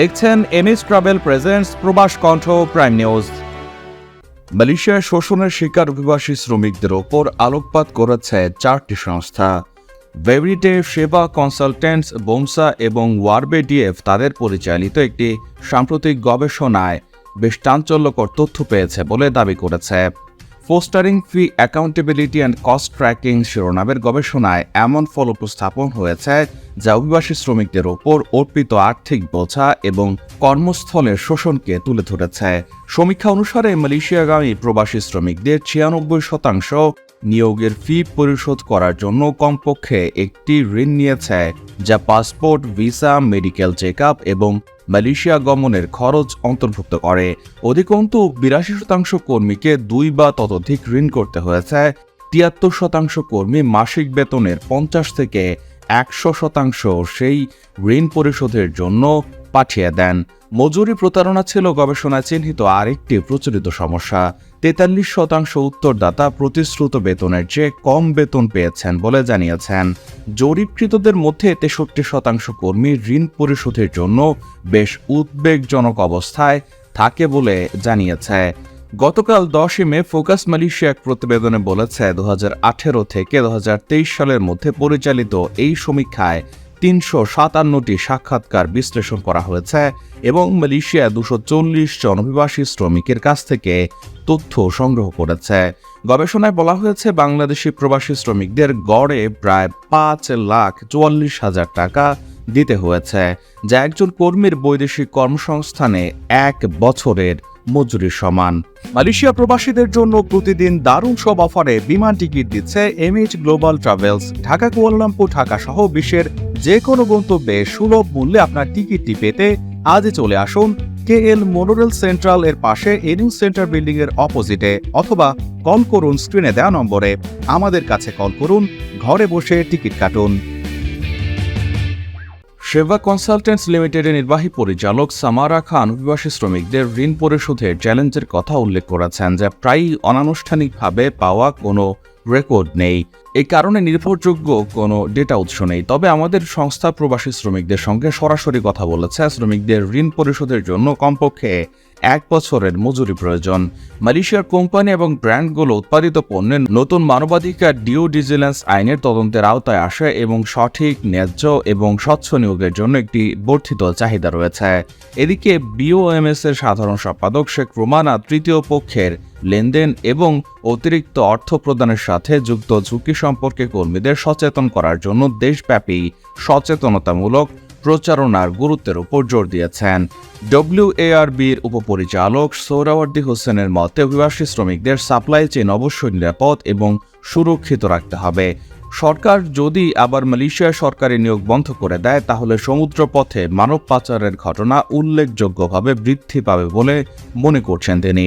দেখছেন MS travel presents প্রবাস কণ্ঠ প্রাইম নিউজ। মালয়েশিয়ায় শোষণের শিকার অভিবাসী শ্রমিকদের ওপর আলোকপাত করেছে চারটি সংস্থা। ভেরিটে সেবা কনসালটেন্টস বোমসা এবং ওয়ারবে ডিএফ তাদের পরিচালিত একটি সাম্প্রতিক গবেষণায় বেশ চাঞ্চল্যকর তথ্য পেয়েছে বলে দাবি করেছে। Fostering fee, accountability and cost tracking শিরোনামের গবেষণায় এমন ফল উপস্থাপন হয়েছে যা অভিবাসী শ্রমিকদের ওপর অর্পিত আর্থিক বোঝা এবং কর্মস্থলের শোষণকে তুলে ধরেছে। সমীক্ষা অনুসারে মালয়েশিয়াগামী প্রবাসী শ্রমিকদের ছিয়ানব্বই শতাংশ নিয়োগের ফি পরিশোধ করার জন্য কমপক্ষে একটি ঋণ নিয়েছে, যা পাসপোর্ট, ভিসা, মেডিকেল চেক এবং মালয়েশিয়া গমনের খরচ অন্তর্ভুক্ত করে। অধিকন্তু, বিরাশি শতাংশ কর্মীকে দুই বা ততোধিক ঋণ করতে হয়েছে। তিয়াত্তর শতাংশ কর্মী মাসিক বেতনের পঞ্চাশ থেকে একশো শতাংশ সেই ঋণ পরিশোধের জন্য পাঠিয়ে দেন। মজুরি প্রতারণা ছিল গবেষণায় চিহ্নিত আরেকটি প্রচলিত সমস্যা। তেতাল্লিশ শতাংশ উত্তরদাতা প্রতিশ্রুত বেতনের চেয়ে কম বেতন পেয়েছেন বলে জানিয়েছেন। জরিপকৃতদের মধ্যে তেষট্টি শতাংশ কর্মী ঋণ পরিশোধের জন্য বেশ উদ্বেগজনক অবস্থায় থাকে বলে জানিয়েছে। গতকাল দশই মে ফোকাস মালয়েশিয়া এক প্রতিবেদনে বলেছে, দু হাজার আঠেরো থেকে দুহাজার তেইশ সালের মধ্যে পরিচালিত এই সমীক্ষায় তিনশো সাতান্নটি সাক্ষাৎকার বিশ্লেষণ করা হয়েছে এবং মালয়েশিয়া দুশো চল্লিশ জন অভিবাসী শ্রমিকের কাছ থেকে তথ্য সংগ্রহ করেছে। গবেষণায় বলা হয়েছে, বাংলাদেশি প্রবাসী শ্রমিকদের গড়ে প্রায় পাঁচ লাখ চুয়াল্লিশ হাজার টাকা দিতে হয়েছে, যা একজন কর্মীর বৈদেশিক কর্মসংস্থানে এক বছরের মজুরি সমান। মালয়েশিয়া প্রবাসীদের জন্য প্রতিদিন দারুণ সব অফারে বিমান টিকিট দিচ্ছে MH global travels Dhaka Kuala Lumpur Dhaka সহ বিশ্বের যে কোনো গন্তব্যে সুলভ মূল্যে আপনার টিকিটটি পেতে আজই চলে আসুন কে এল মোনোরেল সেন্ট্রাল এর পাশে এনিউ সেন্টার বিল্ডিং এর অপোজিটে অথবা কল করুন স্ক্রিনে দেওয়া নম্বরে। আমাদের কাছে কল করুন, ঘরে বসে টিকিট কাটুন। সেবা কনসালটেন্টস লিমিটেডের নির্বাহী পরিচালক সামারা খান অভিবাসী শ্রমিকদের ঋণ পরিশোধের চ্যালেঞ্জের কথা উল্লেখ করেছেন যা প্রায়ই অনানুষ্ঠানিকভাবে পাওয়া কোনো রেকর্ড নেই। এই কারণে নির্ভরযোগ্য কোনো ডেটা উৎস নেই। তবে আমাদের সংস্থা প্রবাসী শ্রমিকদের সঙ্গে সরাসরি কথা বলেছে। শ্রমিকদের ঋণ পরিশোধের জন্য কমপক্ষে এক বছরের মজুরি প্রয়োজন। মালয়েশিয়ার কোম্পানি এবং ব্র্যান্ডগুলো উৎপাদিত পণ্যের নতুন মানবাধিকার ডিও ডিজিলেন্স আইনের তদন্তের আওতায় আসে এবং সঠিক, ন্যায্য এবং স্বচ্ছ নিয়োগের জন্য একটি বর্ধিত চাহিদা রয়েছে। এদিকে বিওএমএস এর সাধারণ সম্পাদক শেখ রোমানা তৃতীয় পক্ষের লেনদেন এবং অতিরিক্ত অর্থ প্রদানের সাথে যুক্ত ঝুঁকি সম্পর্কে কর্মীদের সচেতন করার জন্য দেশব্যাপী সচেতনতামূলক প্রচারণার গুরুত্বের উপর জোর দিয়েছেন। ডব্লিউএআরবির উপপরিচালক সৌরাওয়ার্দী হোসেনের মতে, অভিবাসী শ্রমিকদের সাপ্লাই চেইন অবশ্যই নিরাপদ এবং সুরক্ষিত রাখতে হবে। সরকার যদি আবার মালয়েশিয়া সরকারি নিয়োগ বন্ধ করে দেয়, তাহলে সমুদ্রপথে মানব পাচারের ঘটনা উল্লেখযোগ্যভাবে বৃদ্ধি পাবে বলে মনে করছেন তিনি।